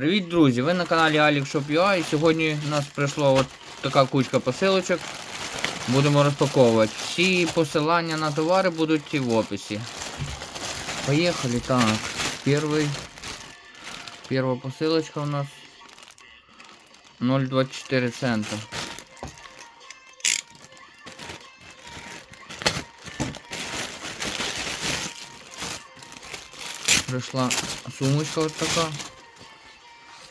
Привіт, друзі! Ви на каналі AlixShop.ua і сьогодні у нас прийшла от така кучка посилочок. Будемо розпаковувати. Всі посилання на товари будуть в описі. Поїхали. Так, перший. Перша посилочка у нас 0,24 цента. Прийшла сумочка вот така.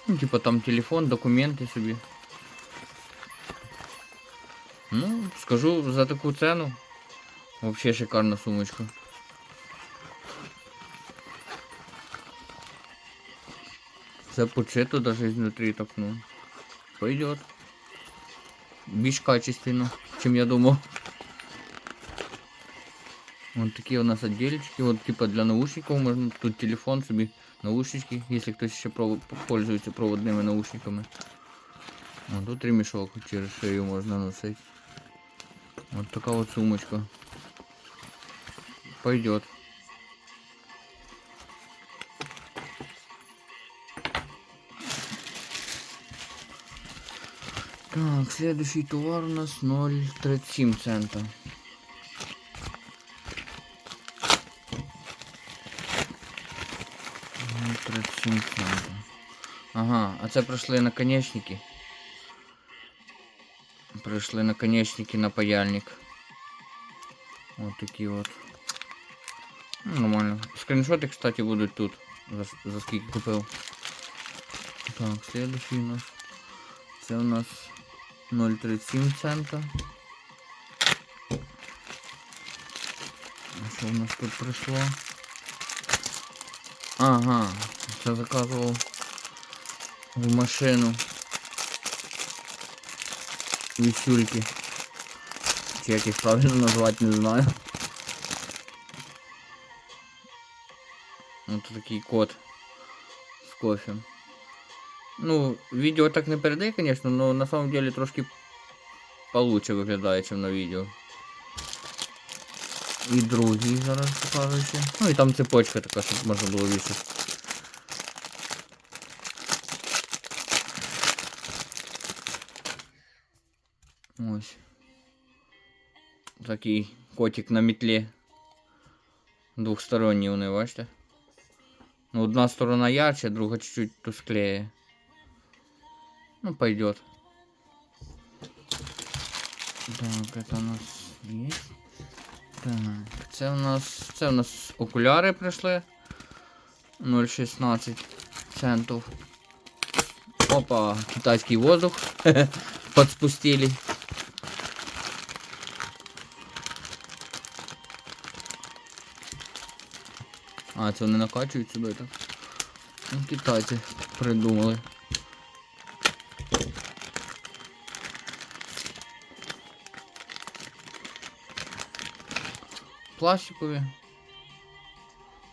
Ну, типа там телефон, документи собі. Ну, скажу за таку цену. Вообще шикарна сумочка. Все почито даже изнутри так, ну. Пойдет. Більш качественно, чем я думал. Вот такие у нас отдельчики, вот типа для наушников можно, тут телефон себе, наушнички, если кто еще пользуется проводными наушниками. Вот тут ремешок через шею можно носить. Вот такая вот сумочка. Пойдет. Так, следующий товар у нас 0,37 цента. 37 центів. Ага, а це пройшли наконечники. Прийшли наконечники на паяльник. Вот такие вот. Нормально. Скриншоти, кстати, будуть тут. За, за скільки купив. Так, следующий у нас. Це у нас 0,37 цента. А що у нас тут прийшло? Ага, це заказував в машину. Вісюльки. Чи як їх правильно назвати, не знаю. Ось такий кот з кофе. Ну, відео так не передає, конечно, но на самом деле трошки получше виглядає, ніж на відео. І другий зараз покажу ще. Ну і там цепочка така, щоб можна було вішати. Ось. Такий котик на метлі. Двухсторонній вони, бачите? Ну, одна сторона ярче, друга чуть-чуть тусклее. Ну, пойдет. Так, это у нас есть. Так, це у нас. Це у нас окуляри прийшли. 0,16 центів. Опа, китайський воздух. Подспустили. А, це вони накачують сюди так. Ну, китайці придумали. Пластикові.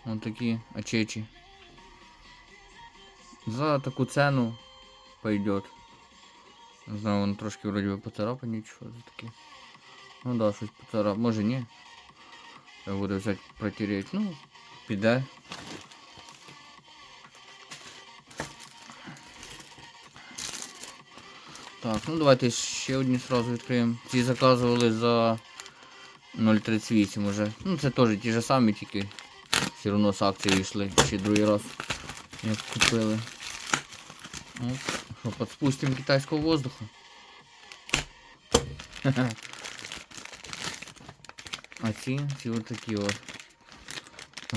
Ось такі очечі. За таку цену пойдет. Не знаю, воно трошки вроді би поцарапані, що це таке. Ну да, щось поцарап. Може ні. Треба буде взяти протереть. Ну, піде. Так, ну давайте ще одні сразу відкриємо. Ці заказували за 0,38 уже. Ну це теж ті ж самі, тільки все одно з акції йшли ще другий раз. Як купили. От. Що, подспустимо китайського воздуха. А ці, ці от такі от.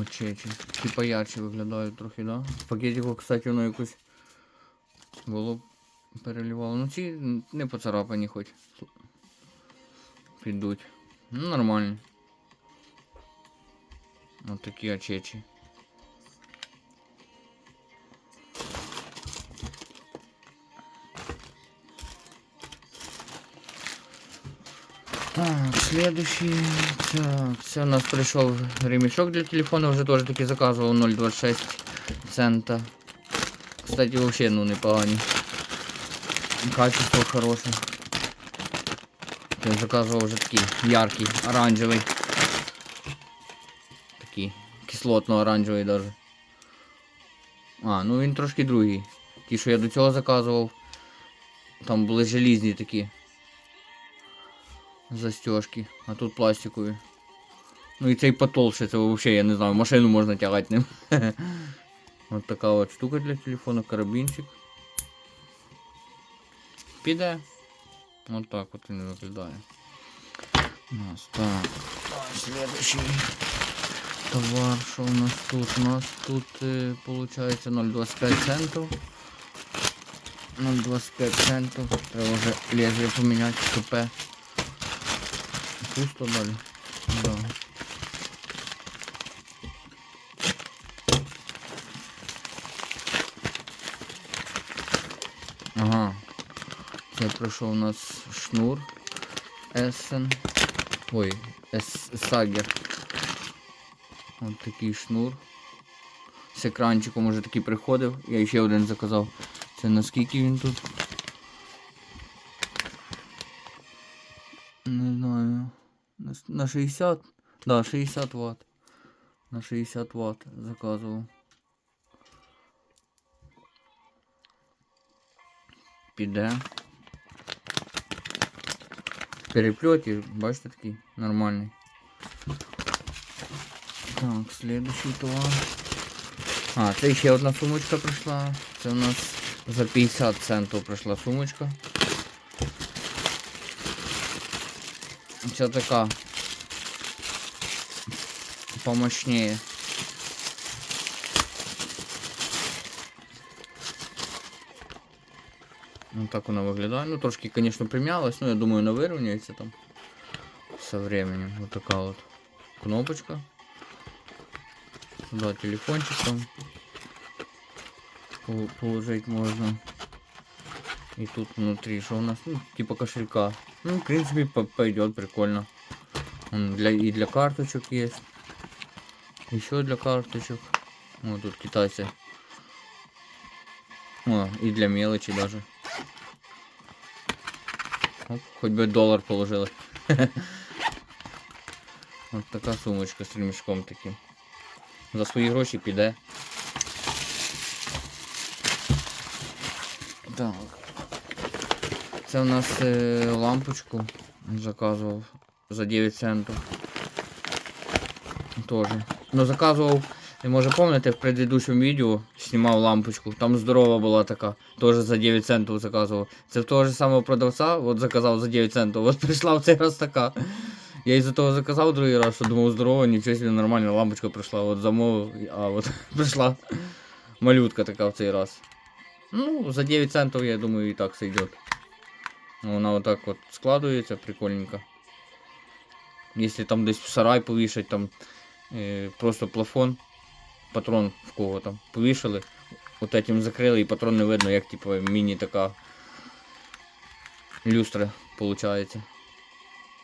Очечі. Ті поярче виглядають трохи, да? В пакетику, кстати, воно якось було переливало. Ну ці не поцарапані хоч. Підуть. Ну, нормально. Вот такие очечи. Так, следующий. Так, це у нас прийшов ремешок для телефона, вже теж таки заказував 0,26 цента. Кстати, вообще ну непогані. Качество хороше. Я заказував вже такий яркий, оранжевий. Такий кислотно-оранжевий даже. А, ну він трошки другий. Ті, що я до цього заказував, там були желізні такі застежки, а тут пластикові. Ну і цей потолще, це взагалі, я не знаю, машину можна тягати ним. От така от штука для телефону, карабінчик. Піде. От так от він виглядає. У нас так. Следующий товар, що у нас тут? У нас тут получается 0,25 центов. 0,25 центов. Треба вже лезвие поміняти, КП. Пусто далі. Да. Ага. Це пройшов у нас шнур Essen. Ой, Ес- Сагер. Ось такий шнур. З екранчиком уже такий приходив. Я ще один заказав. Це наскільки він тут? Не знаю. На На 60? Да, 60 Вт. На 60 Вт заказував. Піде. В переплеті, бачите, такий нормальний. Так, следующий товар. А, це ще одна сумочка прийшла. Це у нас за 50 центів прийшла сумочка. Це така помощнее. Ну так вона виглядає. Ну трошки, конечно, примялась, но я думаю, вона вирівняється там со временем. Вот такая вот кнопочка. Сюда телефончик там пол- положить можно. И тут внутри, что у нас, ну, типа кошелька. Ну, в принципе, по- пойдет прикольно. Он для, и для карточек есть. Еще для карточек. Вот тут китайцы. О, и для мелочи даже. Оп, хоть бы доллар положили. Вот така сумочка з ремішком таким. За свої гроші піде. Так. Це у нас е, лампочку заказував за 9 центів. Тоже. Ну заказував, може пам'ятаєте, в предыдущому відео знімав лампочку. Там здорова була така. Теж за 9 центів заказував. Це в того ж самого продавця, от заказав за 9 центів. От прийшла в цей раз така. Я із-за того заказав другий раз, що думав здорово, нічого собі нормальна лампочка прийшла. От замовив, а от прийшла малютка така в цей раз. Ну, за 9 центів, я думаю, і так сойдет. Вона отак от складується прикольненько. Если там десь в сарай повішать, там е, просто плафон, патрон в кого там повішали, от этим закрили і патрон не видно, як типу міні така люстра получається.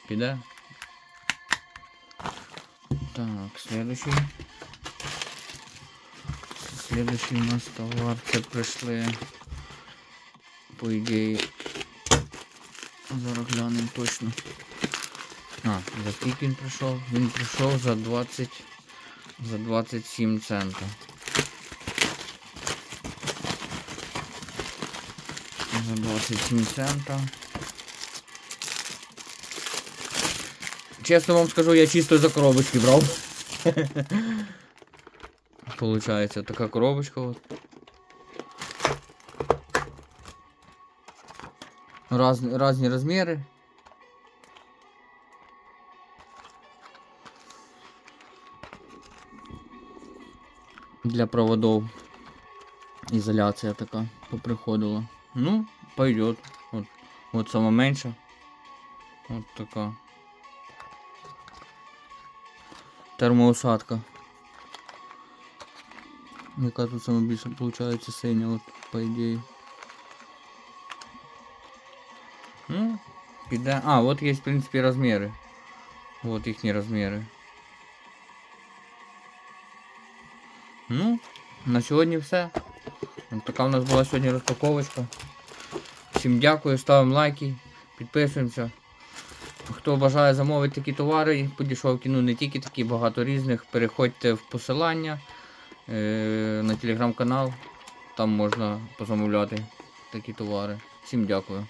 Піде. Так, следующий. Следующий у нас товар. Це прийшли. По ідеї. Зараз глянемо точно. А, за скільки він прийшов? Він прийшов за 20. За 27 центів. За 27 центів. Чесно вам скажу, я чисто за коробочки брав. Получається така коробочка от. Разні, разні розміри. Для проводов ізоляція така поприходила. Ну, пойдет. От, от сама менша. От така. Термоусадка. Яка тут саме більше виходить синя, от, по ідеї. Ну, піде. А, от є, в принципі, розміри. Вот їхні розміри. Ну, на сьогодні все. Така у нас була сьогодні розпаковочка. Всім дякую, ставимо лайки, підписуємося. Хто бажає замовити такі товари по дешевки, ну не тільки такі, багато різних, переходьте в посилання е, на телеграм-канал. там можна позамовляти такі товари. Всім дякую.